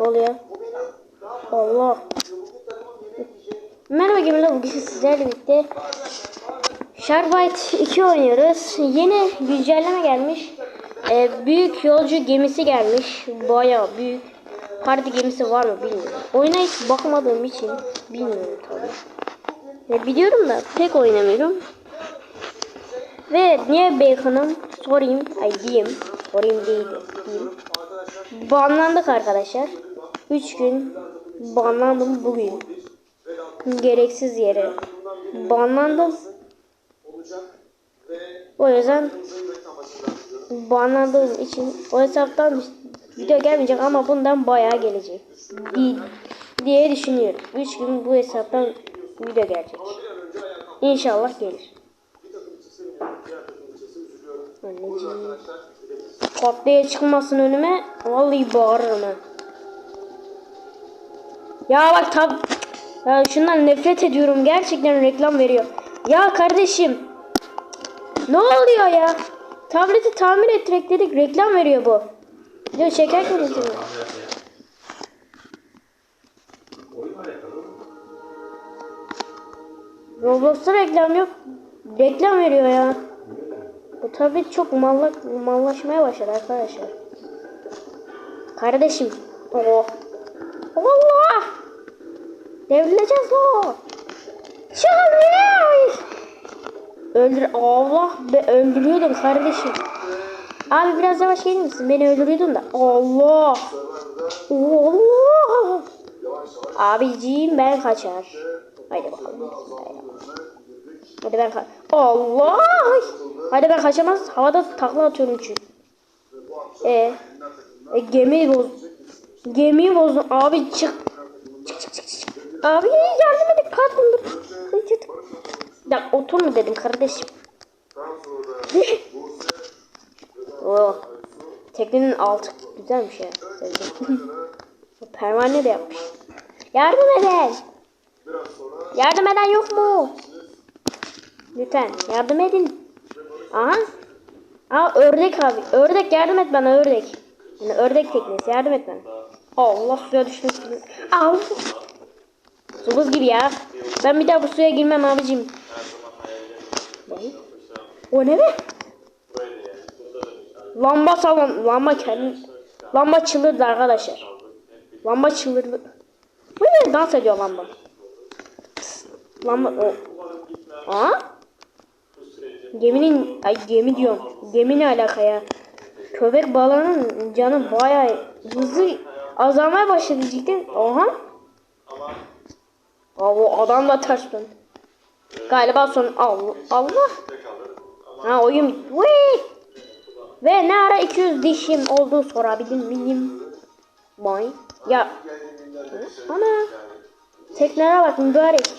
Oluyor? Allah. Merhaba gemiler bugün sizlerle birlikte Sharkbite 2 oynuyoruz. Yeni güncelleme gelmiş. Ee, büyük yolcu gemisi gelmiş. Bayağı büyük. Parti gemisi var mı bilmiyorum. Oyuna hiç bakmadığım için bilmiyorum tabii. E, biliyorum da pek oynamıyorum. Ve niye Bacon'ım sorayım. Ay diyeyim. Sorayım değil. Diyeyim. Banlandık arkadaşlar. 3 gün banlandım bugün. Gereksiz yere banlandım. O yüzden banlandığım için o hesaptan video gelmeyecek ama bundan bayağı gelecek. Di- diye düşünüyorum. 3 gün bu hesaptan video gelecek. İnşallah gelir. Anneciğim. Kapıya çıkmasın önüme. Vallahi bağırırım ha. Ya bak tab... Ya şundan nefret ediyorum. Gerçekten reklam veriyor. Ya kardeşim. Ne oluyor ya? Tableti tamir ettirek dedik. Reklam veriyor bu. Diyor çekerken izliyor. Roblox'ta reklam yok. Reklam veriyor ya. Bu tablet çok malla, mallaşmaya başladı arkadaşlar. Kardeşim. Oh. Allah. Devrileceğiz o. Çalıyor. Öldür. Allah be öldürüyordum kardeşim. Abi biraz yavaş gelir misin? Beni öldürüyordun da. Allah. Allah. Abiciğim ben kaçar. Haydi bakalım. Hadi ben kaç. Allah. Hadi ben kaçamaz. Havada takla atıyorum çünkü. E, e gemiyi boz. Gemiyi bozdum. Abi çık. Abi yardım edin. Kalkın. Ya otur mu dedim kardeşim. oh. Teknenin altı güzelmiş ya. Pervane de yapmış. Yardım edin. Yardım eden yok mu? Lütfen yardım edin. Aha. Aa ördek abi. Ördek yardım et bana ördek. Yani ördek teknesi yardım et bana. Allah suya düştüm. Al. Buz gibi ya. Ben bir daha bu suya girmem abicim. O ne be? Lamba salon. Lamba kendi. Lamba çıldırdı arkadaşlar. Lamba çıldırdı. Bu ne? Dans ediyor lamba. Lamba. O. Aa? Geminin ay gemi diyorum. Gemi ne alaka ya? Köpek balığının canı bayağı hızlı azalmaya başladı cidden. Oha. O adam da ters döndü. Galiba son Allah. Allah. Ha oyun. Wee! Ve ne ara 200 dişim olduğu sorabilir miyim? Vay. Ya. Ana. Teknelere bak mübarek.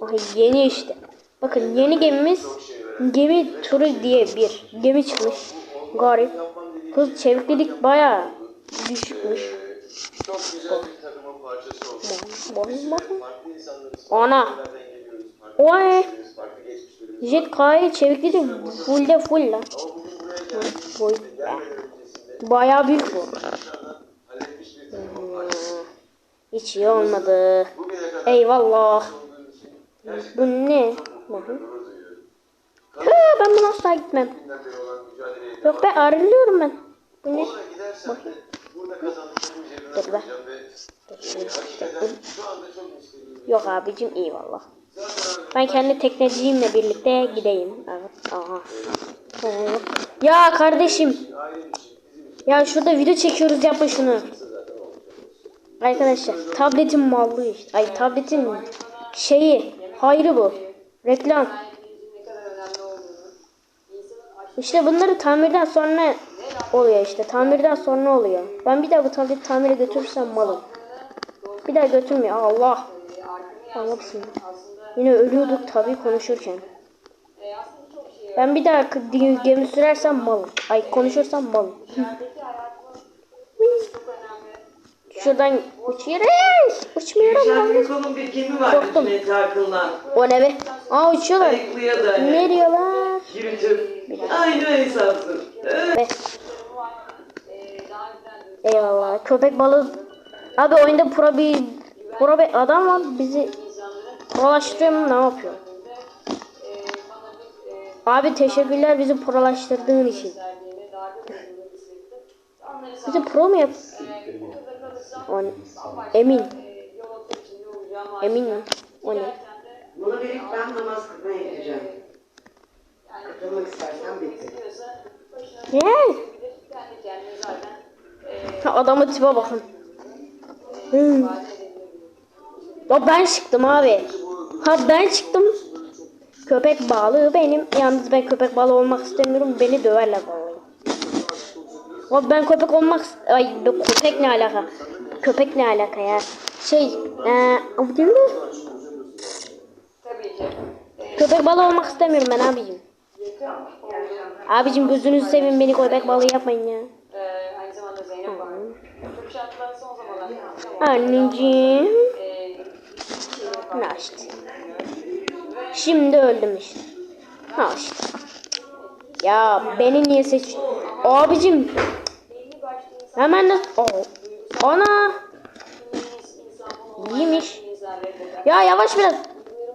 Ay yeni işte. Bakın yeni gemimiz gemi turu diye bir gemi çıkmış. Garip. Kız çeviklik bayağı düşükmüş. Çok güzel bir takımın parçası oldu. Ana. Oy. Jet K'yı çeviklik de full de full geldiğimiz Boy. Bayağı büyük bu. Hiç iyi olmadı. Eyvallah. Bu ne? Ha, ben buna asla gitmem. Yok be ayrılıyorum ben. Bu ne? Oraya Dur be. Yok abicim iyi valla. Ben kendi tekneciğimle birlikte gideyim. Evet. Aha. Ya kardeşim. Ya şurada video çekiyoruz yapma şunu. Arkadaşlar tabletin mallığı işte. Ay tabletin şeyi. Hayrı bu. Reklam. İşte bunları tamirden sonra oluyor işte. Tamirden sonra oluyor. Ben bir daha bu tableti tamire götürürsem malım. Bir daha götürmüyor. Allah. Allah bismillah. Yine ölüyorduk tabii konuşurken. Ben bir daha gemi sürersem malım. Ay konuşursam malım. Şuradan uçuyoruz. Bir gemi var Korktum. O ne be? Aa uçuyorlar. Ne diyorlar? yürütür. Aynı hesaptır. Evet. Be. Ee, daha önceden Eyvallah. Köpek balığı. Abi oyunda pro bir pro bir adam var bizi prolaştırıyor mu ne yapıyor? Abi teşekkürler bizi prolaştırdığın için. Bizi pro mu yap? Emin. Emin mi? O ne? Bunu verip ben namaz kılmaya gideceğim. Katılmak istersen bitti. Ne? Ha, adamın tipe bakın. Hmm. Ya ben çıktım abi. Ha ben çıktım. Köpek balığı benim. Yalnız ben köpek balığı olmak istemiyorum. Beni döverler vallahi. Abi ben köpek olmak Ay köpek ne alaka? Köpek ne alaka ya? Şey, değil mi? Köpek balığı olmak istemiyorum ben abicim. Abicim gözünüzü seveyim beni köpek balığı yapmayın ya. Ee, aynı zamanda Zeynep var. Türk şartları son zamanlarda Anneciğim. Ne işte. Şimdi öldüm işte. Ha işte. Ya beni niye seç... Abicim. Hemen de... Oh. Ana. İyiymiş. Ya yavaş biraz.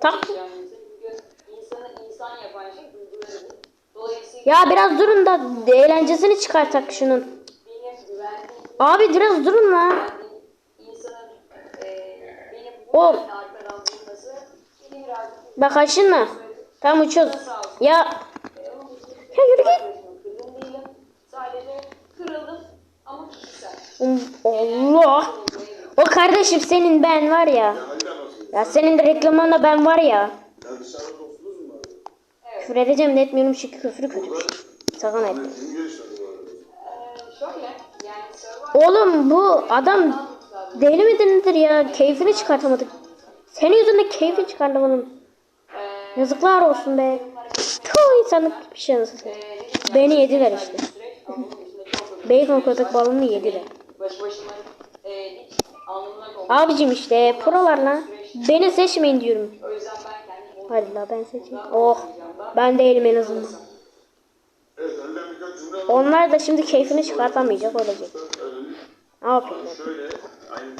Tak. Ya biraz durun da eğlencesini çıkartak şunun. Abi biraz durun la. insanın benim bu O. yüzden arkadan bulması beni birazcık Bak aşınma. Tam uçuyoruz. Ya. Ya yürü git. kişisel. Allah. O kardeşim senin ben var ya. Ya senin de reklamında ben var ya. Küfür edeceğim de etmiyorum çünkü küfrü kötü şey. Sakın etme. Oğlum bu adam deli midir nedir ya? Keyfini çıkartamadık. Senin yüzünden keyfini çıkartamadım. Yazıklar olsun be. Tuh insanlık bir şey nasıl Beni yediler işte. Bacon köpek balığını yediler. Abicim işte prolarla beni seçmeyin diyorum. Hadi la ben seçeyim. Oh ben değilim en azından. Onlar da şimdi keyfini çıkartamayacak olacak. Ne yapayım? Şöyle, aynı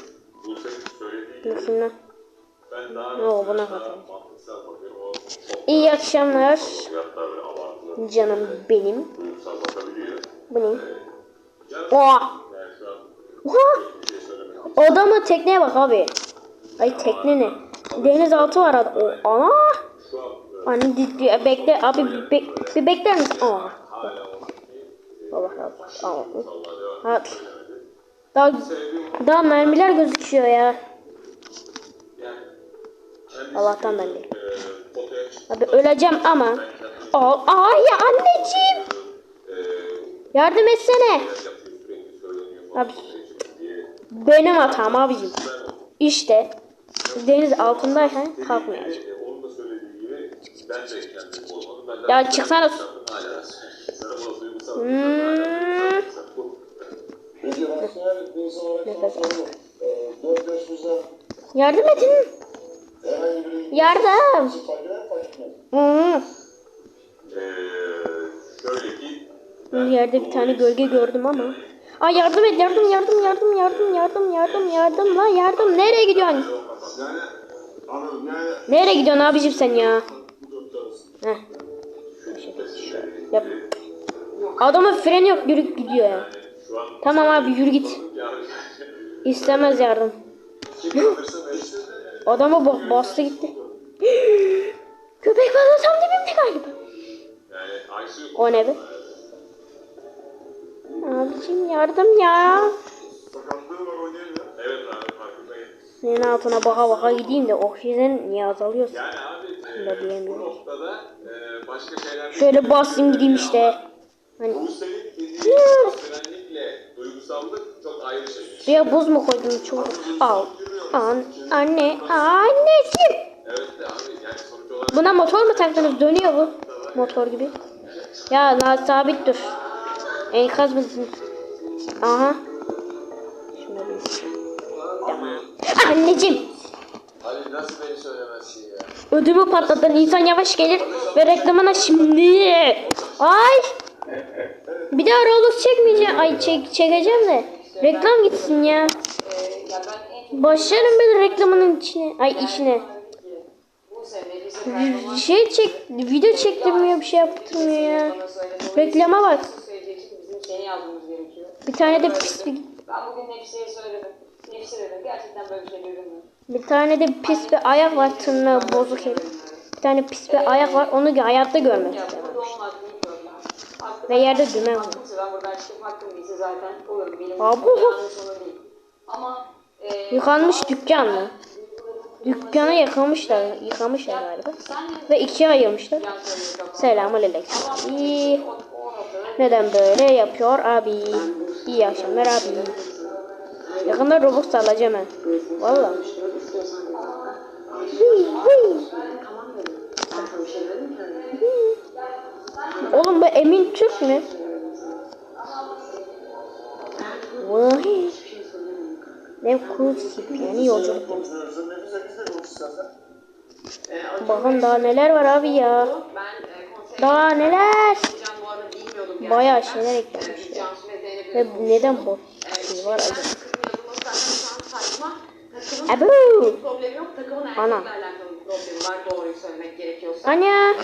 Buse'nin söylediği gibi şundan. ben daha Oo, buna kadar. mantıksal bakıyorum. O çok İyi akşamlar fiyatlar böyle abartılı, canım benim. duygusal bakabiliyor. Bu ne? Can, Oha! yani şu an Oha! bir şey söylemek tekneye bak abi. Ay tekne ne? Denizaltı var adam. O, ana! şu an e, Anne di- di- bekle abi bir, bek- bir bekler misin? Aa. hala o Allah. Aa. Allah devam Hadi. Daha, daha mermiler gözüküyor ya. Allah'tan ben. Abi öleceğim ama. Aa, ya anneciğim. Yardım etsene. Abi benim hatam abicim. İşte deniz altındayken kalkmayacak. E, onun da Nefes al. soruyorum. Ee, Yardım edin. Yardım. Hmm. Şöyle ki Bir yerde bir tane gölge gördüm ama. Ay yardım et yardım yardım yardım yardım yardım yardım yardım lan yardım nereye gidiyorsun? Nereye gidiyorsun abicim sen ya? Heh. Yap. Adamın freni yok yürü gidiyor ya. Tamam abi yürü git. İstemez yardım. kim kalırsa mecliste Adamı ba- bastı gitti. Köpek balığı tam dibimde galiba. O ne be? Abicim yardım ya. Senin altına baka baka gideyim de oksijen niye azalıyorsa. Yani abi Da e, bu diyemiyorum. noktada e, başka şeyler Şöyle basayım gideyim işte. Hani frenlikle duygusallık çok ayrı şey. suya buz mu koydun çok? Al. An anne. Anneciğim. Evet de abi yani sonuç olarak Buna motor mu taktınız? Dönüyor bu. Motor gibi. Ya la sabit dur. Enkaz mısın? Aha. Bir. Anneciğim. Ali nasıl beni söylemezsin ya? Ödümü patlattın. İnsan yavaş gelir ve reklamına şimdi. Ay. Bir daha Roblox çekmeyeceğim. Ay çek, çekeceğim de. Reklam gitsin ya. Ben, e, ben Başlarım böyle reklamının içine. Ay işine. Şey çek, video çektirmiyor bir şey yaptırmıyor ya. Reklama bak. Bir tane de pis bir, Ben bugün Nefse'ye söyledim. Nefse dedim. Gerçekten böyle bir şey mu? bir tane de pis bir ayak var tırnağı bozuk herif. Bir tane pis bir ayak var onu hayatta görmek Ya istemem. burada olmaz büyük problem. Hakkı- Ve yerde dümen var. Hakkımsa ben buradan çıkıp hakkım değilse zaten olur. Benim Abi. sonu değil. Ama e, Yıkanmış dükkan mı? Dükkanı yıkamışlar, yıkamışlar galiba. Ve ikiye ayırmışlar. Selamun aleyküm. İyi. O, o noktada Neden böyle yapıyor abi? İyi akşamlar abi. Yakında Robux alacağım ben. Valla. Hıy, hıy. Oğlum bu Emin Türk mü? Vay. Cool tip yani yolculuk. Bakın daha neler var abi ya. Daha neler. Bayağı şeyler eklemiş ya. Ve Ve neden bu şey var acaba? Takımın Ana. oldu.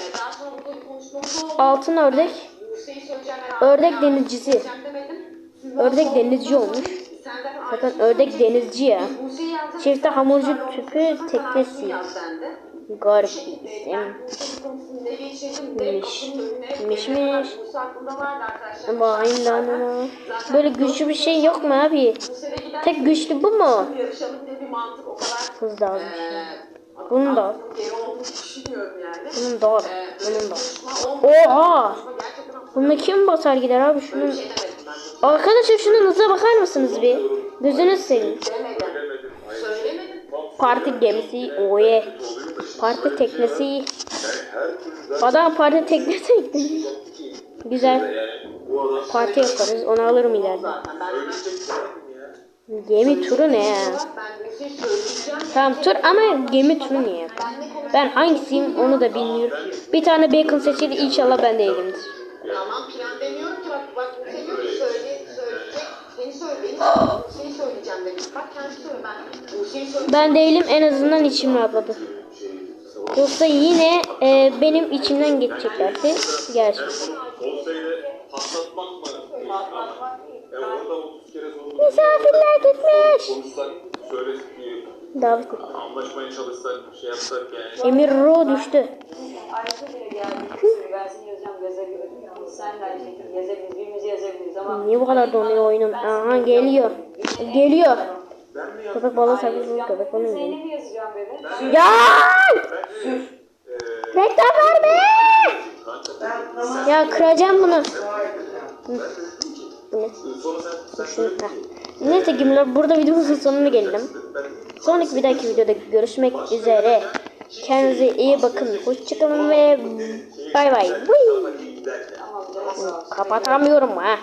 Altın ördek. Ördek denizcisi. Ördek denizci olmuş. Zaten ördek denizci ya. Çifte hamurcu tüpü teknesi. Garip Miş. Miş miş. Da ne Böyle güçlü bir şey yok mu abi? Tek güçlü bu mu? Almış. eee, Bunun da. Bunun da Bunun da. Oha! Bunda kim basar gider abi şunun? şey. Arkadaşlar şunun hıza bakar mısınız bir? Gözünüz seveyim. Parti gemisi. Oye. Parti teknesi. Adam parti teknesi. Güzel. Parti yaparız. Onu alırım ileride. Gemi turu ne ya? şey. Tamam tur ama gemi turu niye? Ben hangisiyim onu da bilmiyorum. Bir tane bacon seçili inşallah ben değilimdir. Tamam plan demiyorum ki bak bak bu söyle söyleyecek. Seni söyle beni ben değilim en azından içim rahatladı. Yoksa yine e, benim içimden geçeceklerdi. Gerçi. Olsaydı patlatmak mı? Ya orada 30 kere sorulur. Misafirler gitmiş. Davet anlaşmaya çalışsak, şey yapsak yani. Emir Ro düştü. Niye bu kadar donuyor oyunum? Aha geliyor. Geliyor. Köpek balığı sakızlı köpek balığı. Zeynep'i yazacağım dedi. Ya! Reklam verme! Ya kıracağım bunu. Bu ne? Şunu. Neyse gimler burada videomuzun sonuna geldim. Sonraki bir dahaki videoda görüşmek üzere. Kendinize iyi bakın. Hoşçakalın ve bay bay. Kapatamıyorum ha.